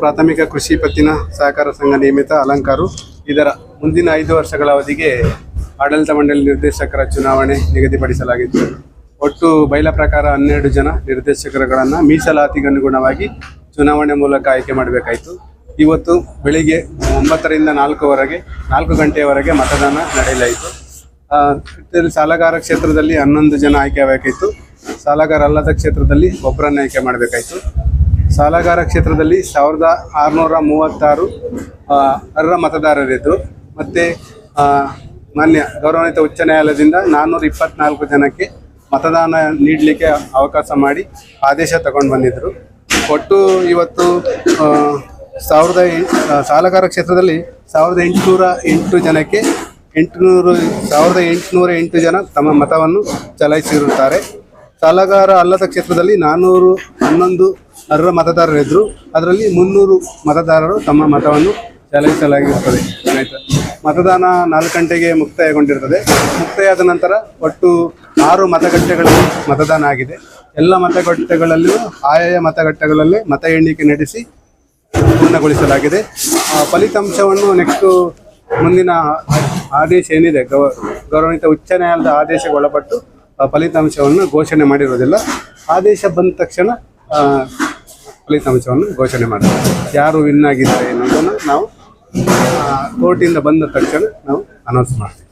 ಪ್ರಾಥಮಿಕ ಕೃಷಿ ಪತ್ತಿನ ಸಹಕಾರ ಸಂಘ ನಿಯಮಿತ ಅಲಂಕಾರು. ಇದರ ಮುಂದಿನ ಐದು ವರ್ಷಗಳ ಅವಧಿಗೆ ಆಡಳಿತ ಮಂಡಳಿ ನಿರ್ದೇಶಕರ ಚುನಾವಣೆ ನಿಗದಿಪಡಿಸಲಾಗಿತ್ತು. ಒಟ್ಟು ಬೈಲ ಪ್ರಕಾರ ಹನ್ನೆರಡು ಜನ ನಿರ್ದೇಶಕರುಗಳನ್ನು ಮೀಸಲಾತಿಗನುಗುಣವಾಗಿ ಚುನಾವಣೆ ಮೂಲಕ ಆಯ್ಕೆ ಮಾಡಬೇಕಾಯಿತು. ಇವತ್ತು ಬೆಳಿಗ್ಗೆ ಒಂಬತ್ತರಿಂದ ನಾಲ್ಕುವರೆಗೆ, ನಾಲ್ಕು ಗಂಟೆಯವರೆಗೆ ಮತದಾನ ನಡೆಯಲಾಯಿತು. ಸಾಲಗಾರ ಕ್ಷೇತ್ರದಲ್ಲಿ ಹನ್ನೊಂದು ಜನ ಆಯ್ಕೆ ಆಗಬೇಕಾಯಿತು. ಸಾಲಗಾರ ಅಲ್ಲದ ಕ್ಷೇತ್ರದಲ್ಲಿ ಒಬ್ಬರನ್ನು ಆಯ್ಕೆ ಮಾಡಬೇಕಾಯಿತು. ಸಾಲಗಾರ ಕ್ಷೇತ್ರದಲ್ಲಿ ಸಾವಿರದ ಆರುನೂರ ಮೂವತ್ತಾರು ಅರ್ಹ ಮತದಾರರಿದ್ದು, ಮತ್ತು ಮಾನ್ಯ ಗೌರವಾನ್ವಿತ ಉಚ್ಚ ನ್ಯಾಯಾಲಯದಿಂದ ನಾನ್ನೂರ ಇಪ್ಪತ್ನಾಲ್ಕು ಜನಕ್ಕೆ ಮತದಾನ ನೀಡಲಿಕ್ಕೆ ಅವಕಾಶ ಮಾಡಿ ಆದೇಶ ತಗೊಂಡು ಬಂದಿದ್ದರು ಒಟ್ಟು ಇವತ್ತು ಸಾವಿರದ ಸಾಲಗಾರ ಕ್ಷೇತ್ರದಲ್ಲಿ ಸಾವಿರದ ಎಂಟುನೂರ ಎಂಟು ಜನಕ್ಕೆ ಎಂಟುನೂರು, ಸಾವಿರದ ಎಂಟುನೂರ ಎಂಟು ಜನ ತಮ್ಮ ಮತವನ್ನು ಚಲಾಯಿಸಿರುತ್ತಾರೆ. ಸಾಲಗಾರ ಅಲ್ಲದ ಕ್ಷೇತ್ರದಲ್ಲಿ ನಾನ್ನೂರು ಹನ್ನೊಂದು ಅರ್ಹ ಮತದಾರರಿದ್ದರು ಅದರಲ್ಲಿ ಮುನ್ನೂರು ಮತದಾರರು ತಮ್ಮ ಮತವನ್ನು ಚಲಾಯಿಸಲಾಗಿರುತ್ತದೆ ಮತದಾನ ನಾಲ್ಕು ಗಂಟೆಗೆ ಮುಕ್ತಾಯಗೊಂಡಿರ್ತದೆ. ಮುಕ್ತಾಯದ ನಂತರ ಒಟ್ಟು ಆರು ಮತಗಟ್ಟೆಗಳಲ್ಲಿ ಮತದಾನ ಆಗಿದೆ. ಎಲ್ಲ ಮತಗಟ್ಟೆಗಳಲ್ಲಿಯೂ ಆಯಾಯ ಮತಗಟ್ಟೆಗಳಲ್ಲಿ ಮತ ಎಣಿಕೆ ನಡೆಸಿ ಪೂರ್ಣಗೊಳಿಸಲಾಗಿದೆ. ಫಲಿತಾಂಶವನ್ನು ನೆಕ್ಸ್ಟು ಮುಂದಿನ ಆದೇಶ ಏನಿದೆ? ಗೌ ಗೌರವಾನ್ವಿತ ಉಚ್ಚ ನ್ಯಾಯಾಲಯದ ಆದೇಶಕ್ಕೆ ಒಳಪಟ್ಟು ಫಲಿತಾಂಶವನ್ನು ಘೋಷಣೆ ಮಾಡಿರೋದಿಲ್ಲ ಆದೇಶ ಬಂದ ತಕ್ಷಣ ಫಲಿತಾಂಶವನ್ನು ಘೋಷಣೆ ಮಾಡ್ತೀವಿ ಯಾರು ವಿನ್ ಆಗಿದ್ದಾರೆ ಅನ್ನೋದನ್ನು ನಾವು ಕೋರ್ಟಿಂದ ಬಂದ ತಕ್ಷಣ ನಾವು ಅನೌನ್ಸ್ ಮಾಡ್ತೀವಿ.